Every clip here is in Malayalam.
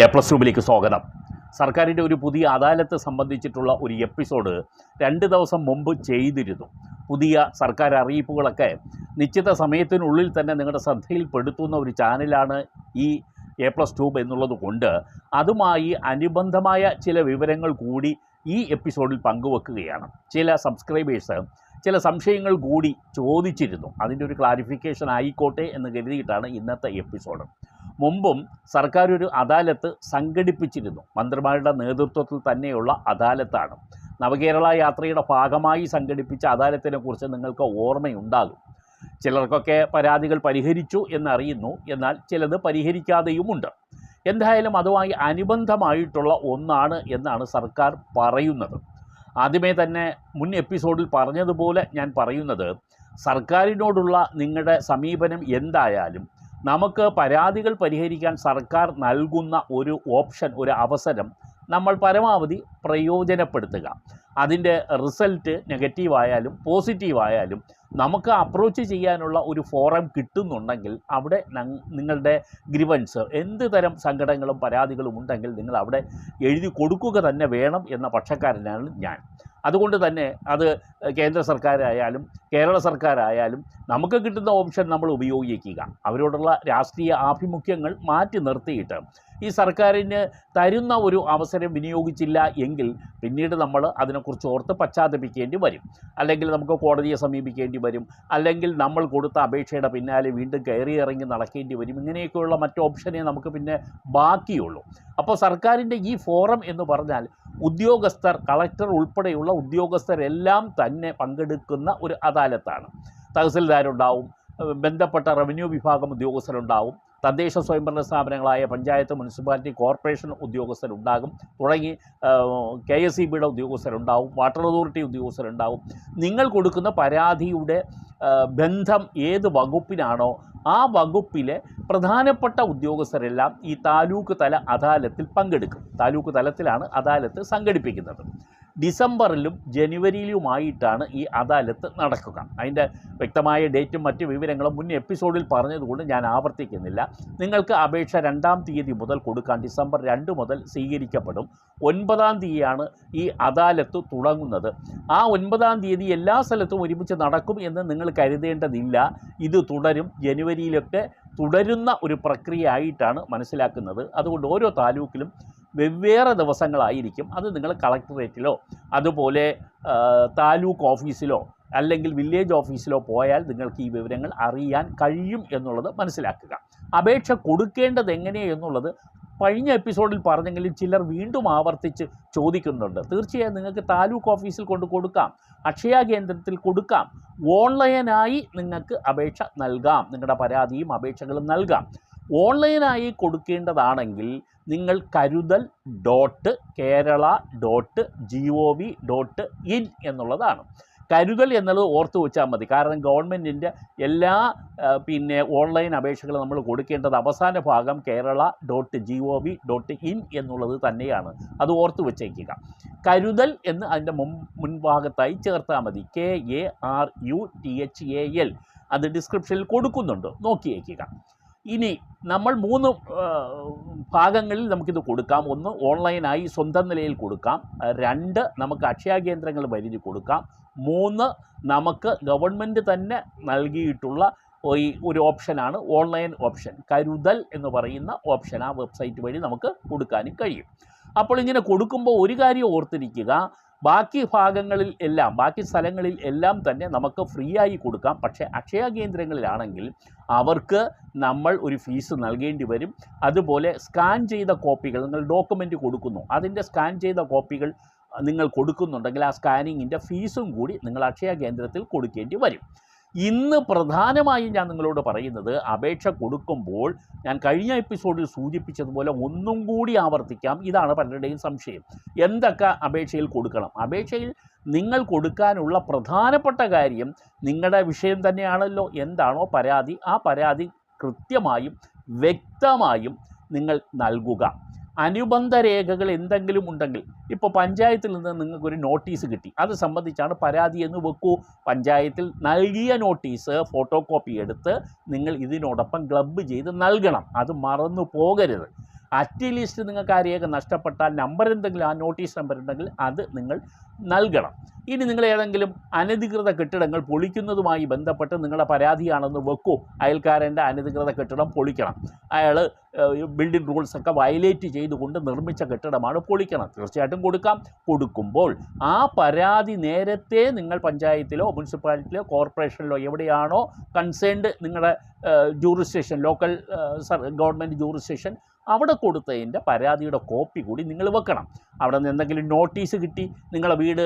എ പ്ലസ് റൂമിലേക്ക് സ്വാഗതം. സർക്കാരിന്റെ ഒരു പുതിയ അദാലത്ത് സംബന്ധിച്ചിട്ടുള്ള ഒരു എപ്പിസോഡ് രണ്ട് ദിവസം മുമ്പ് ചെയ്തിരുന്നു. പുതിയ സർക്കാർ അറിയിപ്പുകളൊക്കെ നിശ്ചിത സമയത്തിനുള്ളിൽ തന്നെ നിങ്ങളുടെ ശ്രദ്ധയിൽപ്പെടുത്തുന്ന ഒരു ചാനലാണ് ഈ എ പ്ലസ് ട്യൂബ് എന്നുള്ളത് കൊണ്ട് അതുമായി അനുബന്ധമായ ചില വിവരങ്ങൾ കൂടി ഈ എപ്പിസോഡിൽ പങ്കുവെക്കുകയാണ്. ചില സബ്സ്ക്രൈബേഴ്സ് ചില സംശയങ്ങൾ കൂടി ചോദിച്ചിരുന്നു. അതിന്റെ ഒരു ക്ലാരിഫിക്കേഷൻ ആയിക്കോട്ടെ എന്ന് കരുതിയിട്ടാണ് ഇന്നത്തെ എപ്പിസോഡ്. മുമ്പും സർക്കാർ ഒരു അദാലത്ത് സംഘടിപ്പിച്ചിരുന്നു. മന്ത്രിമാരുടെ നേതൃത്വത്തിൽ തന്നെയുള്ള അദാലത്താണ്. നവകേരള യാത്രയുടെ ഭാഗമായി സംഘടിപ്പിച്ച അദാലത്തിനെ കുറിച്ച് നിങ്ങൾക്ക് ഓർമ്മയുണ്ടാകും. ചിലർക്കൊക്കെ പരാതികൾ പരിഹരിച്ചു എന്നറിയുന്നു. എന്നാൽ ചിലത് പരിഹരിക്കാതെയുമുണ്ട് എന്തായാലും അതുമായി അനുബന്ധമായിട്ടുള്ള ഒന്നാണ് എന്നാണ് സർക്കാർ പറയുന്നത്. ആദ്യമേ തന്നെ മുൻ എപ്പിസോഡിൽ പറഞ്ഞതുപോലെ ഞാൻ പറയുന്നത് സർക്കാരിനോടുള്ള നിങ്ങളുടെ സമീപനം എന്തായാലും നമുക്ക് പരാതികൾ പരിഹരിക്കാൻ സർക്കാർ നൽകുന്ന ഒരു ഓപ്ഷൻ ഒരു അവസരം നമ്മൾ പരമാവധി പ്രയോജനപ്പെടുത്തുക. അതിന്റെ റിസൾട്ട് നെഗറ്റീവായാലും പോസിറ്റീവായാലും നമുക്ക് അപ്രോച്ച് ചെയ്യാനുള്ള ഒരു ഫോറം കിട്ടുന്നുണ്ടെങ്കിൽ അവിടെ നിങ്ങളുടെ ഗ്രിവൻസ് എന്ത് തരം സങ്കടങ്ങളും പരാതികളും ഉണ്ടെങ്കിൽ നിങ്ങൾ അവിടെ എഴുതി കൊടുക്കുക തന്നെ വേണം എന്ന പക്ഷക്കാരനാണ് ഞാൻ. അതുകൊണ്ട് തന്നെ അത് കേന്ദ്ര സർക്കാരായാലും കേരള സർക്കാരായാലും നമുക്ക് കിട്ടുന്ന ഓപ്ഷൻ നമ്മൾ ഉപയോഗിക്കുക. അവരോടുള്ള രാഷ്ട്രീയ ആഭിമുഖ്യങ്ങൾ മാറ്റി നിർത്തിയിട്ട് ഈ സർക്കാരിന് തരുന്ന ഒരു അവസരം വിനിയോഗിച്ചില്ല എങ്കിൽ പിന്നീട് നമ്മൾ അതിനെക്കുറിച്ച് ഓർത്ത് പശ്ചാത്തപിക്കേണ്ടി വരും. അല്ലെങ്കിൽ നമുക്ക് കോടതിയെ സമീപിക്കേണ്ടി വരും. അല്ലെങ്കിൽ നമ്മൾ കൊടുത്ത അപേക്ഷയുടെ പിന്നാലെ വീണ്ടും കയറി ഇറങ്ങി നടക്കേണ്ടി വരും. ഇങ്ങനെയൊക്കെയുള്ള മറ്റ് ഓപ്ഷനെ നമുക്ക് പിന്നെ ബാക്കിയുള്ളൂ. അപ്പോൾ സർക്കാരിന്റെ ഈ ഫോറം എന്ന് പറഞ്ഞാൽ ഉദ്യോഗസ്ഥർ കളക്ടർ ഉൾപ്പെടെയുള്ള ഉദ്യോഗസ്ഥരെല്ലാം തന്നെ പങ്കെടുക്കുന്ന ഒരു അദാലത്താണ്. തഹസിൽദാരുണ്ടാവും ബന്ധപ്പെട്ട റവന്യൂ വിഭാഗം ഉദ്യോഗസ്ഥരുണ്ടാവും തദ്ദേശ സ്വയംഭരണ സ്ഥാപനങ്ങളായ പഞ്ചായത്ത് മുനിസിപ്പാലിറ്റി കോർപ്പറേഷൻ ഉദ്യോഗസ്ഥരുണ്ടാകും തുടങ്ങി കെ എസ് ഇ ബിയുടെ ഉദ്യോഗസ്ഥരുണ്ടാവും വാട്ടർ അതോറിറ്റി ഉദ്യോഗസ്ഥരുണ്ടാവും. നിങ്ങൾ കൊടുക്കുന്ന പരാതിയുടെ ബന്ധം ഏത് വകുപ്പിനാണോ ആ വകുപ്പിലെ പ്രധാനപ്പെട്ട ഉദ്യോഗസ്ഥരെല്ലാം ഈ താലൂക്ക് തല അദാലത്തിൽ പങ്കെടുക്കും. താലൂക്ക് തലത്തിലാണ് അദാലത്ത് സംഘടിപ്പിക്കുന്നത്. ഡിസംബറിലും ജനുവരിയിലുമായിട്ടാണ് ഈ അദാലത്ത് നടക്കുക. അതിന്റെ വ്യക്തമായ ഡേറ്റും മറ്റ് വിവരങ്ങളും മുൻ എപ്പിസോഡിൽ പറഞ്ഞതുകൊണ്ട് ഞാൻ ആവർത്തിക്കുന്നില്ല. നിങ്ങൾക്ക് അപേക്ഷ രണ്ടാം തീയതി മുതൽ കൊടുക്കാൻ ഡിസംബർ രണ്ട് മുതൽ സ്വീകരിക്കപ്പെടും. ഒൻപതാം തീയതിയാണ് ഈ അദാലത്ത് തുടങ്ങുന്നത്. ആ ഒൻപതാം തീയതി എല്ലാ സ്ഥലത്തും ഒരുമിച്ച് നടക്കും എന്ന് നിങ്ങൾ കരുതേണ്ടതില്ല. ഇത് തുടരും. ജനുവരിയിലൊക്കെ തുടരുന്ന ഒരു പ്രക്രിയ ആയിട്ടാണ് മനസ്സിലാക്കുന്നത്. അതുകൊണ്ട് ഓരോ താലൂക്കിലും വെവ്വേറെ ദിവസങ്ങളായിരിക്കും അത് നിങ്ങൾ കളക്ടറേറ്റിലോ അതുപോലെ താലൂക്ക് ഓഫീസിലോ അല്ലെങ്കിൽ വില്ലേജ് ഓഫീസിലോ പോയാൽ നിങ്ങൾക്ക് ഈ വിവരങ്ങൾ അറിയാൻ കഴിയും എന്നുള്ളത് മനസ്സിലാക്കുക. അപേക്ഷ കൊടുക്കേണ്ടത് എങ്ങനെയെന്നുള്ളത് കഴിഞ്ഞ എപ്പിസോഡിൽ പറഞ്ഞെങ്കിലും ചിലർ വീണ്ടും ആവർത്തിച്ച് ചോദിക്കുന്നുണ്ട്. തീർച്ചയായും നിങ്ങൾക്ക് താലൂക്ക് ഓഫീസിൽ കൊണ്ട് കൊടുക്കാം അക്ഷയ കേന്ദ്രത്തിൽ കൊടുക്കാം ഓൺലൈനായി നിങ്ങൾക്ക് അപേക്ഷ നൽകാം നിങ്ങളുടെ പരാതിയും അപേക്ഷകളും നൽകാം. ഓൺലൈനായി കൊടുക്കേണ്ടതാണെങ്കിൽ നിങ്ങൾ Karuthal dot Kerala dot G O V dot in എന്നുള്ളതാണ്. കരുതൽ എന്നുള്ളത് ഓർത്ത് വെച്ചാൽ മതി. കാരണം ഗവൺമെന്റിന്റെ എല്ലാ പിന്നെ ഓൺലൈൻ അപേക്ഷകൾ നമ്മൾ കൊടുക്കേണ്ടത് അവസാന ഭാഗം Kerala dot G O V dot in എന്നുള്ളത് തന്നെയാണ്. അത് ഓർത്ത് വെച്ചേക്കുക. കരുതൽ എന്ന് അതിന്റെ മുൻ മുൻഭാഗത്തായി ചേർത്താൽ മതി. K A R U T H A L. അത് ഡിസ്ക്രിപ്ഷനിൽ കൊടുക്കുന്നുണ്ട്. നോക്കിയേക്കുക. ഇനി നമ്മൾ മൂന്ന് ഭാഗങ്ങളിൽ നമുക്കിത് കൊടുക്കാം. ഒന്ന് ഓൺലൈനായി സ്വന്തം നിലയിൽ കൊടുക്കാം. രണ്ട് നമുക്ക് അക്ഷയ കേന്ദ്രങ്ങൾ വരിഞ്ഞ് കൊടുക്കാം. മൂന്ന് നമുക്ക് ഗവൺമെന്റ് തന്നെ നൽകിയിട്ടുള്ള ഈ ഒരു ഓപ്ഷനാണ് ഓൺലൈൻ ഓപ്ഷൻ കരുതൽ എന്ന് പറയുന്ന ഓപ്ഷൻ ആ വെബ്സൈറ്റ് വഴി നമുക്ക് കൊടുക്കാനും കഴിയും. അപ്പോൾ ഇങ്ങനെ കൊടുക്കുമ്പോൾ ഒരു കാര്യം ഓർത്തിരിക്കുക. ബാക്കി ഭാഗങ്ങളിൽ എല്ലാം ബാക്കി സ്ഥലങ്ങളിൽ എല്ലാം തന്നെ നമുക്ക് ഫ്രീ ആയി കൊടുക്കാം. പക്ഷേ അക്ഷയ കേന്ദ്രങ്ങളിലാണെങ്കിൽ അവർക്ക് നമ്മൾ ഒരു ഫീസ് നൽകേണ്ടി വരും. അതുപോലെ സ്കാൻ ചെയ്ത കോപ്പികൾ നിങ്ങൾ ഡോക്യുമെന്റ് കൊടുക്കുന്നു. അതിന്റെ സ്കാൻ ചെയ്ത കോപ്പികൾ നിങ്ങൾ കൊടുക്കുന്നുണ്ടെങ്കിൽ ആ സ്കാനിങ്ങിന്റെ ഫീസും കൂടി നിങ്ങൾ അക്ഷയ കേന്ദ്രത്തിൽ കൊടുക്കേണ്ടി വരും. ഇന്ന് പ്രധാനമായും ഞാൻ നിങ്ങളോട് പറയുന്നത് അപേക്ഷ കൊടുക്കുമ്പോൾ ഞാൻ കഴിഞ്ഞ എപ്പിസോഡിൽ സൂചിപ്പിച്ചതുപോലെ ഒന്നും കൂടി ആവർത്തിക്കാം. ഇതാണ് പലരുടെയും സംശയം. എന്തൊക്കെ അപേക്ഷയിൽ കൊടുക്കണം? അപേക്ഷയിൽ നിങ്ങൾ കൊടുക്കാനുള്ള പ്രധാനപ്പെട്ട കാര്യം നിങ്ങളുടെ വിഷയം തന്നെയാണല്ലോ. എന്താണോ പരാതി? ആ പരാതി കൃത്യമായും വ്യക്തമായും നിങ്ങൾ നൽകുക. അനുബന്ധ രേഖകൾ എന്തെങ്കിലും ഉണ്ടെങ്കിൽ ഇപ്പോൾ പഞ്ചായത്തിൽ നിന്ന് നിങ്ങൾക്കൊരു നോട്ടീസ് കിട്ടി. അത് സംബന്ധിച്ചാണ് പരാതി എന്ന് വെക്കൂ. പഞ്ചായത്തിൽ നൽകിയ നോട്ടീസ് ഫോട്ടോ കോപ്പി എടുത്ത് നിങ്ങൾ ഇതിനോടൊപ്പം ക്ലബ്ബ് ചെയ്ത് നൽകണം. അത് മറന്നു പോകരുത്. അറ്റ്ലീസ്റ്റ് നിങ്ങൾക്ക് ആ രേഖ നഷ്ടപ്പെട്ടാൽ നമ്പർ എന്തെങ്കിലും ആ നോട്ടീസ് നമ്പർ ഉണ്ടെങ്കിൽ അത് നിങ്ങൾ നൽകണം. ഇനി നിങ്ങൾ ഏതെങ്കിലും അനധികൃത കെട്ടിടങ്ങൾ പൊളിക്കുന്നതുമായി ബന്ധപ്പെട്ട് നിങ്ങളുടെ പരാതിയാണെന്ന് വെക്കൂ. അയൽക്കാരന്റെ അനധികൃത കെട്ടിടം പൊളിക്കണം. അയാൾ ബിൽഡിംഗ് റൂൾസ് ഒക്കെ വയലേറ്റ് ചെയ്തുകൊണ്ട് നിർമ്മിച്ച കെട്ടിടമാണ് പൊളിക്കണം. തീർച്ചയായിട്ടും കൊടുക്കാം. കൊടുക്കുമ്പോൾ ആ പരാതി നേരത്തെ നിങ്ങൾ പഞ്ചായത്തിലോ മുനിസിപ്പാലിറ്റിയിലോ കോർപ്പറേഷനിലോ എവിടെയാണോ കൺസേൺഡ് നിങ്ങളുടെ ജൂറിസ്റ്റേഷൻ ലോക്കൽ ഗവൺമെന്റ് ജൂറിസ്റ്റേഷൻ അവിടെ കൊടുത്തതിന്റെ പരാതിയുടെ കോപ്പി കൂടി നിങ്ങൾ വെക്കണം. അവിടെ നിന്ന് എന്തെങ്കിലും നോട്ടീസ് കിട്ടി നിങ്ങളെ വീട്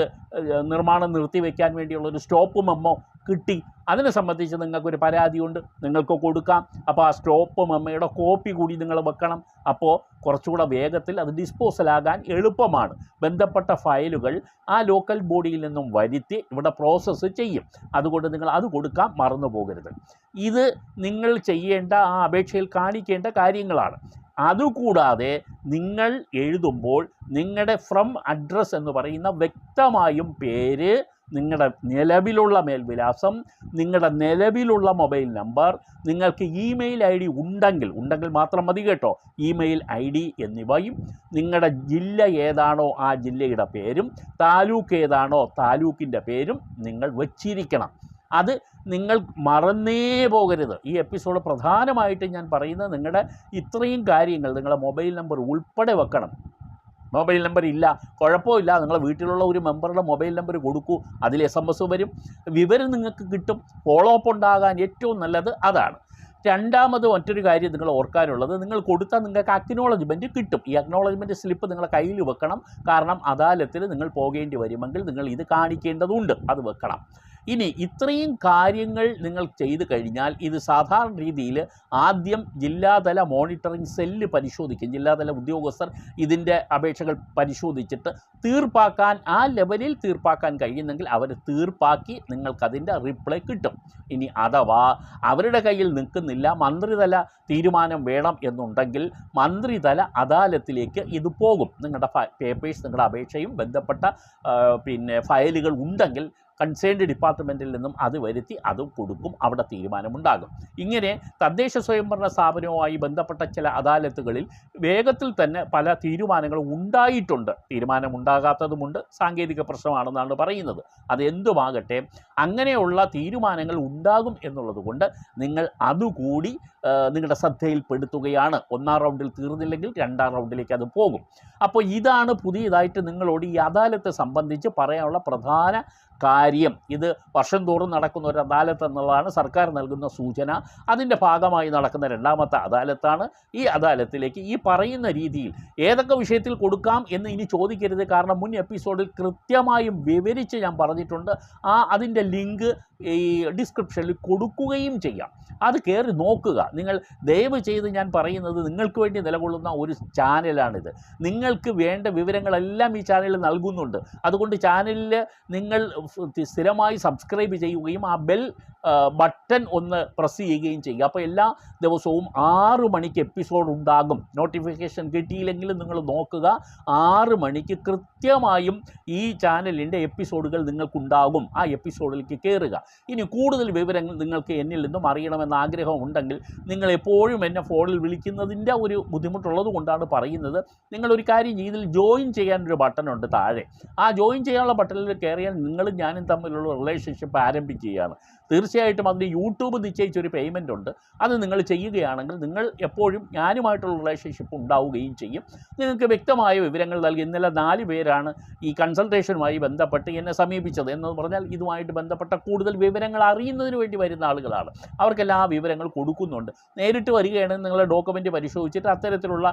നിർമ്മാണം നിർത്തി വയ്ക്കാൻ വേണ്ടിയുള്ള ഒരു സ്റ്റോപ്പ് മെമ്മോ കിട്ടി അതിനെ സംബന്ധിച്ച് നിങ്ങൾക്കൊരു പരാതിയുണ്ട് നിങ്ങൾക്ക് കൊടുക്കാം. അപ്പോൾ ആ സ്റ്റോപ്പ് മെമ്മയുടെ കോപ്പി കൂടി നിങ്ങൾ വെക്കണം. അപ്പോൾ കുറച്ചുകൂടെ വേഗത്തിൽ അത് ഡിസ്പോസലാകാൻ എളുപ്പമാണ്. ബന്ധപ്പെട്ട ഫയലുകൾ ആ ലോക്കൽ ബോഡിയിൽ നിന്നും വരുത്തി ഇവിടെ പ്രോസസ്സ് ചെയ്യും. അതുകൊണ്ട് നിങ്ങൾ അത് കൊടുക്കാൻ മറന്നു പോകരുത് ഇത് നിങ്ങൾ ചെയ്യേണ്ട ആ അപേക്ഷയിൽ കാണിക്കേണ്ട കാര്യങ്ങളാണ്. അതുകൂടാതെ നിങ്ങൾ എഴുതുമ്പോൾ നിങ്ങളുടെ ഫ്രം അഡ്രസ്സ് എന്ന് പറയുന്ന വ്യക്തമായും പേര് നിങ്ങളുടെ നിലവിലുള്ള മേൽവിലാസം നിങ്ങളുടെ നിലവിലുള്ള മൊബൈൽ നമ്പർ നിങ്ങൾക്ക് ഇമെയിൽ ഐ ഡി ഉണ്ടെങ്കിൽ ഉണ്ടെങ്കിൽ മാത്രം മതി കേട്ടോ. ഇമെയിൽ ഐ ഡി എന്നിവയും നിങ്ങളുടെ ജില്ല ഏതാണോ ആ ജില്ലയുടെ പേരും താലൂക്ക് ഏതാണോ താലൂക്കിന്റെ പേരും നിങ്ങൾ വച്ചിരിക്കണം. അത് നിങ്ങൾ മറന്നേ പോകരുത്. ഈ എപ്പിസോഡ് പ്രധാനമായിട്ട് ഞാൻ പറയുന്നത് നിങ്ങളുടെ ഇത്രയും കാര്യങ്ങൾ നിങ്ങളുടെ മൊബൈൽ നമ്പർ ഉൾപ്പെടെ വെക്കണം. മൊബൈൽ നമ്പർ ഇല്ല കുഴപ്പമില്ല നിങ്ങളെ വീട്ടിലുള്ള ഒരു മെമ്പറുടെ മൊബൈൽ നമ്പർ കൊടുക്കൂ. അതിൽ എസ് എം എസ് വരും. വിവരം നിങ്ങൾക്ക് കിട്ടും. ഫോളോ അപ്പ് ഉണ്ടാകാൻ ഏറ്റവും നല്ലത് അതാണ്. രണ്ടാമത് മറ്റൊരു കാര്യം നിങ്ങൾ ഓർക്കാനുള്ളത് നിങ്ങൾ കൊടുത്താൽ നിങ്ങൾക്ക് അക്നോളജ്മെന്റ് കിട്ടും. ഈ അക്നോളജ്മെന്റ് സ്ലിപ്പ് നിങ്ങളെ കയ്യിൽ വെക്കണം. കാരണം അദാലത്തിൽ നിങ്ങൾ പോകേണ്ടി വരുമെങ്കിൽ നിങ്ങൾ ഇത് കാണിക്കേണ്ടതുണ്ട്. അത് വെക്കണം. ഇനി ഇത്രയും കാര്യങ്ങൾ നിങ്ങൾ ചെയ്തു കഴിഞ്ഞാൽ ഇത് സാധാരണ രീതിയിൽ ആദ്യം ജില്ലാതല മോണിറ്ററിംഗ് സെല്ല് പരിശോധിക്കും. ജില്ലാതല ഉദ്യോഗസ്ഥർ ഇതിന്റെ അപേക്ഷകൾ പരിശോധിച്ചിട്ട് തീർപ്പാക്കാൻ ആ ലെവലിൽ തീർപ്പാക്കാൻ കഴിയുന്നെങ്കിൽ അവർ തീർപ്പാക്കി നിങ്ങൾക്കതിന്റെ റിപ്ലൈ കിട്ടും. ഇനി അഥവാ അവരുടെ കയ്യിൽ നിൽക്കുന്നില്ല മന്ത്രിതല തീരുമാനം വേണം എന്നുണ്ടെങ്കിൽ മന്ത്രിതല അദാലത്തിലേക്ക് ഇത് പോകും. നിങ്ങളുടെ പേപ്പേഴ്സ് നിങ്ങളുടെ അപേക്ഷയും ബന്ധപ്പെട്ട പിന്നെ ഫയലുകൾ ഉണ്ടെങ്കിൽ കൺസേൺഡ് ഡിപ്പാർട്ട്മെന്റിൽ നിന്നും അത് വരുത്തി അത് കൊടുക്കും അവിടെ തീരുമാനമുണ്ടാകും. ഇങ്ങനെ തദ്ദേശ സ്വയംഭരണ സ്ഥാപനവുമായി ബന്ധപ്പെട്ട ചില അദാലത്തുകളിൽ വേഗത്തിൽ തന്നെ പല തീരുമാനങ്ങളും ഉണ്ടായിട്ടുണ്ട്. തീരുമാനമുണ്ടാകാത്തതുമുണ്ട് സാങ്കേതിക പ്രശ്നമാണെന്നാണ് പറയുന്നത്. അതെന്തുമാകട്ടെ അങ്ങനെയുള്ള തീരുമാനങ്ങൾ ഉണ്ടാകും എന്നുള്ളത് കൊണ്ട് നിങ്ങൾ അതുകൂടി നിങ്ങളുടെ ശ്രദ്ധയിൽപ്പെടുത്തുകയാണ്. ഒന്നാം റൗണ്ടിൽ തീർന്നില്ലെങ്കിൽ രണ്ടാം റൗണ്ടിലേക്ക് അത് പോകും. അപ്പോൾ ഇതാണ് പുതിയതായിട്ട് നിങ്ങളോട് ഈ അദാലത്തെ സംബന്ധിച്ച് പറയാനുള്ള പ്രധാന കാര്യം. ഇത് വർഷം തോറും നടക്കുന്ന ഒരു അദാലത്ത് എന്നുള്ളതാണ് സർക്കാർ നൽകുന്ന സൂചന. അതിന്റെ ഭാഗമായി നടക്കുന്ന രണ്ടാമത്തെ അദാലത്താണ് ഈ അദാലത്തിലേക്ക് ഈ പറയുന്ന രീതിയിൽ ഏതൊക്കെ വിഷയത്തിൽ കൊടുക്കാം എന്ന് ഇനി ചോദിക്കരുത്. കാരണം മുൻ എപ്പിസോഡിൽ കൃത്യമായും വിവരിച്ച് ഞാൻ പറഞ്ഞിട്ടുണ്ട്. ആ അതിന്റെ ലിങ്ക് ഈ ഡിസ്ക്രിപ്ഷനിൽ കൊടുക്കുകയും ചെയ്യാം. അത് കയറി നോക്കുക. നിങ്ങൾ ദയവ് ചെയ്ത് ഞാൻ പറയുന്നത് നിങ്ങൾക്ക് വേണ്ടി നിലകൊള്ളുന്ന ഒരു ചാനലാണിത്. നിങ്ങൾക്ക് വേണ്ട വിവരങ്ങളെല്ലാം ഈ ചാനലിൽ നൽകുന്നുണ്ട്. അതുകൊണ്ട് ചാനലിൽ നിങ്ങൾ സ്ഥിരമായി സബ്സ്ക്രൈബ് ചെയ്യുകയും ആ ബെൽ ബട്ടൺ ഒന്ന് പ്രസ് ചെയ്യുകയും ചെയ്യുക. അപ്പോൾ എല്ലാ ദിവസവും ആറ് മണിക്ക് എപ്പിസോഡ് ഉണ്ടാകും. നോട്ടിഫിക്കേഷൻ കിട്ടിയില്ലെങ്കിലും നിങ്ങൾ നോക്കുക. ആറ് മണിക്ക് കൃത്യമായും ഈ ചാനലിന്റെ എപ്പിസോഡുകൾ നിങ്ങൾക്കുണ്ടാകും. ആ എപ്പിസോഡിലേക്ക് കയറുക. ഇനി കൂടുതൽ വിവരങ്ങൾ നിങ്ങൾക്ക് എന്നിൽ നിന്നും അറിയണമെന്ന് ആഗ്രഹം ഉണ്ടെങ്കിൽ നിങ്ങൾ എപ്പോഴും എന്നെ ഫോണിൽ വിളിക്കുന്നതിന്റെ ഒരു ബുദ്ധിമുട്ടുള്ളത് കൊണ്ടാണ് പറയുന്നത്. നിങ്ങളൊരു കാര്യം ഇതിൽ ജോയിൻ ചെയ്യാനൊരു ബട്ടണുണ്ട് താഴെ. ആ ജോയിൻ ചെയ്യാനുള്ള ബട്ടണിൽ കയറിയാൽ നിങ്ങളും ഞാനും തമ്മിലുള്ള റിലേഷൻഷിപ്പ് ആരംഭിക്കുകയാണ്. തീർച്ചയായിട്ടും അതിന് യൂട്യൂബ് നിശ്ചയിച്ചൊരു പേയ്മെന്റ് ഉണ്ട്. അത് നിങ്ങൾ ചെയ്യുകയാണെങ്കിൽ നിങ്ങൾ എപ്പോഴും ഞാനുമായിട്ടുള്ള റിലേഷൻഷിപ്പ് ഉണ്ടാവുകയും ചെയ്യും. നിങ്ങൾക്ക് വ്യക്തമായ വിവരങ്ങൾ നൽകി ഇന്നലെ നാല് പേരാണ് ഈ കൺസൾട്ടേഷനുമായി ബന്ധപ്പെട്ട് എന്നെ സമീപിച്ചത്. എന്ന് പറഞ്ഞാൽ ഇതുമായിട്ട് ബന്ധപ്പെട്ട കൂടുതൽ വിവരങ്ങൾ അറിയുന്നതിന് വേണ്ടി വരുന്ന ആളുകളാണ്. അവർക്കെല്ലാം ആ വിവരങ്ങൾ കൊടുക്കുന്നുണ്ട്. നേരിട്ട് വരികയാണെങ്കിൽ നിങ്ങളുടെ ഡോക്യുമെന്റ് പരിശോധിച്ചിട്ട് അത്തരത്തിലുള്ള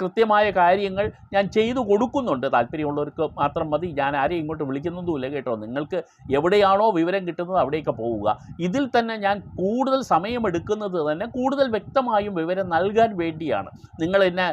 കൃത്യമായ കാര്യങ്ങൾ ഞാൻ ചെയ്തു കൊടുക്കുന്നുണ്ട്. താല്പര്യമുള്ളവർക്ക് മാത്രം മതി. ഞാൻ ആരെയും ഇങ്ങോട്ട് വിളിക്കുന്നതുമില്ല കേട്ടോ. നിങ്ങൾക്ക് എവിടെയാണോ വിവരം കിട്ടുന്നത് അവിടേക്ക് പോവുക. ഇതിൽ തന്നെ ഞാൻ കൂടുതൽ സമയമെടുക്കുന്നത് തന്നെ കൂടുതൽ വ്യക്തമായും വിവരം നൽകാൻ വേണ്ടിയാണ്. നിങ്ങൾ എന്നെ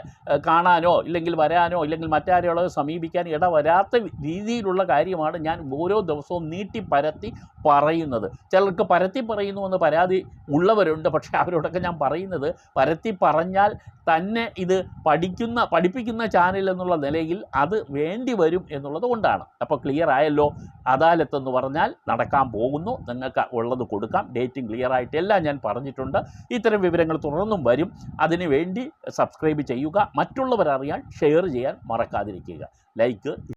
കാണാനോ ഇല്ലെങ്കിൽ വരാനോ ഇല്ലെങ്കിൽ മറ്റാരെയുള്ളത് സമീപിക്കാൻ ഇടവരാത്ത രീതിയിലുള്ള കാര്യമാണ് ഞാൻ ഓരോ ദിവസവും നീട്ടി പരത്തി പറയുന്നത്. ചിലർക്ക് പരത്തി പറയുന്നു എന്ന് പരാതി ഉള്ളവരുണ്ട്. പക്ഷേ അവരോടൊക്കെ ഞാൻ പറയുന്നത് പരത്തി പറഞ്ഞാൽ തന്നെ ഇത് പഠിക്കുന്ന പഠിപ്പിക്കുന്ന ചാനൽ എന്നുള്ള നിലയിൽ അത് വേണ്ടി വരും എന്നുള്ളത് കൊണ്ടാണ്. അപ്പോൾ ക്ലിയർ ആയല്ലോ. അദാലത്ത് എന്ന് പറഞ്ഞാൽ നടക്കാൻ പോകുന്നു. നിങ്ങൾക്ക് ഉള്ളത് എന്നുള്ളത് കൊടുക്കാം. ഡേറ്റും ക്ലിയർ ആയിട്ട് എല്ലാം ഞാൻ പറഞ്ഞിട്ടുണ്ട്. ഇത്തരം വിവരങ്ങൾ തുടർന്നും വരും. അതിനുവേണ്ടി സബ്സ്ക്രൈബ് ചെയ്യുക. മറ്റുള്ളവരറിയാൻ ഷെയർ ചെയ്യാൻ മറക്കാതിരിക്കുക. ലൈക്ക്